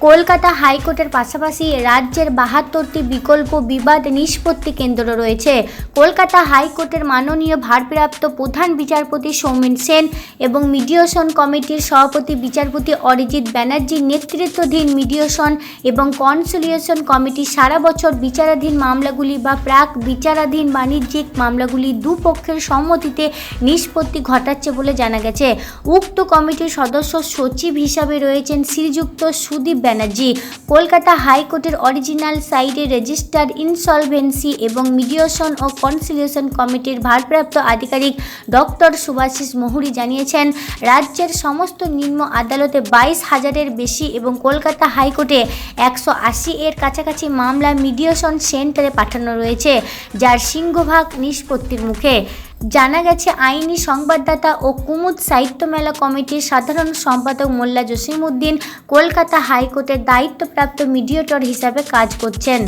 কলকাতা হাইকোর্টের পাশাপাশি রাজ্যের বাহাত্তরটি বিকল্প বিবাদ নিষ্পত্তি কেন্দ্র রয়েছে। কলকাতা হাইকোর্টের মাননীয় ভারপ্রাপ্ত প্রধান বিচারপতি সৌমেন সেন এবং মিডিয়েশন কমিটির সভাপতি বিচারপতি অরিজিৎ ব্যানার্জির নেতৃত্বাধীন মিডিয়েশন এবং কনসিলিয়েশন কমিটি সারা বছর বিচারাধীন মামলাগুলি বা প্রাক বিচারাধীন বাণিজ্যিক মামলাগুলি দুপক্ষের সম্মতিতে নিষ্পত্তি ঘটাচ্ছে বলে জানা গেছে। উক্ত কমিটির সদস্য সচিব হিসাবে রয়েছেন শ্রীযুক্ত সুদীপ ব্যানার্জি। কলকাতা হাইকোর্টের অরিজিনাল সাইডে রেজিস্টার্ড ইনসলভেন্সি এবং মিডিয়েশন ও কনসিলিয়েশন কমিটির ভারপ্রাপ্ত আধিকারিক ডক্টর সুভাষিস মহুরি জানিয়েছেন, রাজ্যের সমস্ত নিম্ন আদালতে বাইশ হাজারের বেশি এবং কলকাতা হাইকোর্টে একশো আশি এর কাছাকাছি মামলা মিডিয়েশন সেন্টারে পাঠানো রয়েছে, যার সিংহভাগ নিষ্পত্তির মুখে। জানা গেছে আইনি সংবাদদাতা ও কুমুদ সাহিত্য মেলা কমিটির সাধারণ সম্পাদক মোল্লা জসিমউদ্দিন কলকাতা হাইকোর্টের দায়িত্বপ্রাপ্ত মিডিয়েটর হিসাবে কাজ করছেন।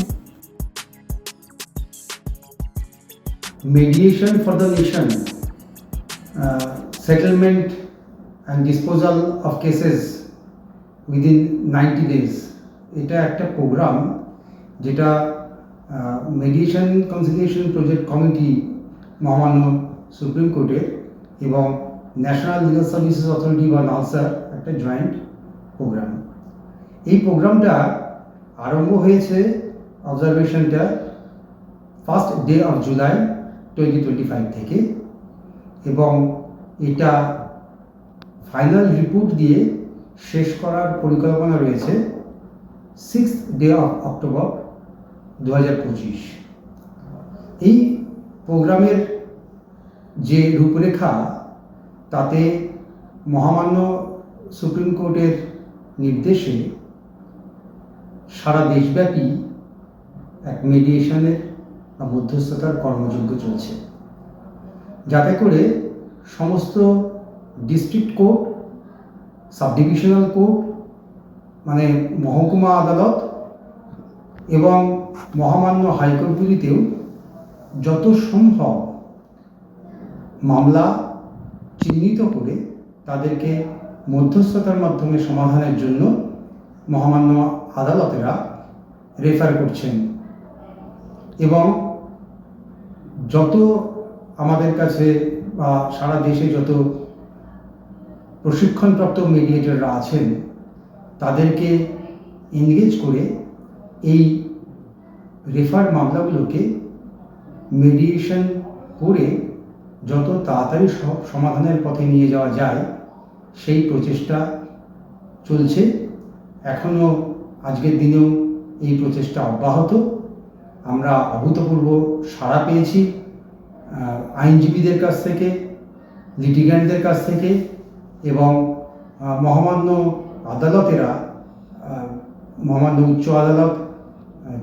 Mediation for the nation, uh, settlement and disposal of cases within 90 days. এটা একটা প্রোগ্রাম যেটা মেডিয়েশন কনসিলিয়েশন প্রজেক্ট কমিটি মহামান্য সুপ্রিম কোর্টে এবং ন্যাশনাল লিগাল সার্ভিসেস অথরিটি বা নালসার একটা জয়েন্ট প্রোগ্রাম। এই প্রোগ্রামটা আরম্ভ হয়েছে অবজারভেশনটা first day of July twenty twenty five থেকে এবং এটা ফাইনাল রিপোর্ট দিয়ে শেষ করার পরিকল্পনা রয়েছে সিক্স ডে অফ অক্টোবর দু হাজার পঁচিশ। এই প্রোগ্রামের যে রূপরেখা, তাতে মহামান্য সুপ্রিম কোর্টের নির্দেশে সারা দেশব্যাপী এক মেডিয়েশনের বা মধ্যস্থতার কর্মযজ্ঞ চলছে। যাতে করে সমস্ত ডিস্ট্রিক্ট কোর্ট সাবডিভিশনাল কোর্ট মানে মহকুমা আদালত এবং মহামান্য হাইকোর্টগুলিতেও যত সম্ভব মামলা চিহ্নিত করে তাদেরকে মধ্যস্থতার মাধ্যমে সমাধানের জন্য মহামান্য আদালতেরা রেফার করছেন। এবং যত আমাদের কাছে বা সারা দেশে যত প্রশিক্ষণপ্রাপ্ত মিডিয়েটররা আছেন, তাদেরকে এনগেজ করে এই রেফার মামলাগুলোকে মিডিয়েশন করে যত তাড়াতাড়ি স- সমাধানের পথে নিয়ে যাওয়া যায়, সেই প্রচেষ্টা চলছে। এখনও আজকের দিনেও এই প্রচেষ্টা অব্যাহত। আমরা অভূতপূর্ব সাড়া পেয়েছি আইনজীবীদের কাছ থেকে লিটিগ্যান্টদের কাছ থেকে এবং মহামান্য আদালতেরা মহামান্য উচ্চ আদালত,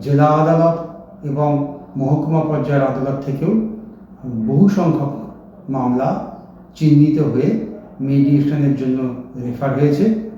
জেলা আদালত এবং মহকুমা পর্যায়ের আদালত থেকেও বহু সংখ্যক মামলা চিহ্নিত হয়ে মিডিয়েশনের জন্য রেফার হয়েছে।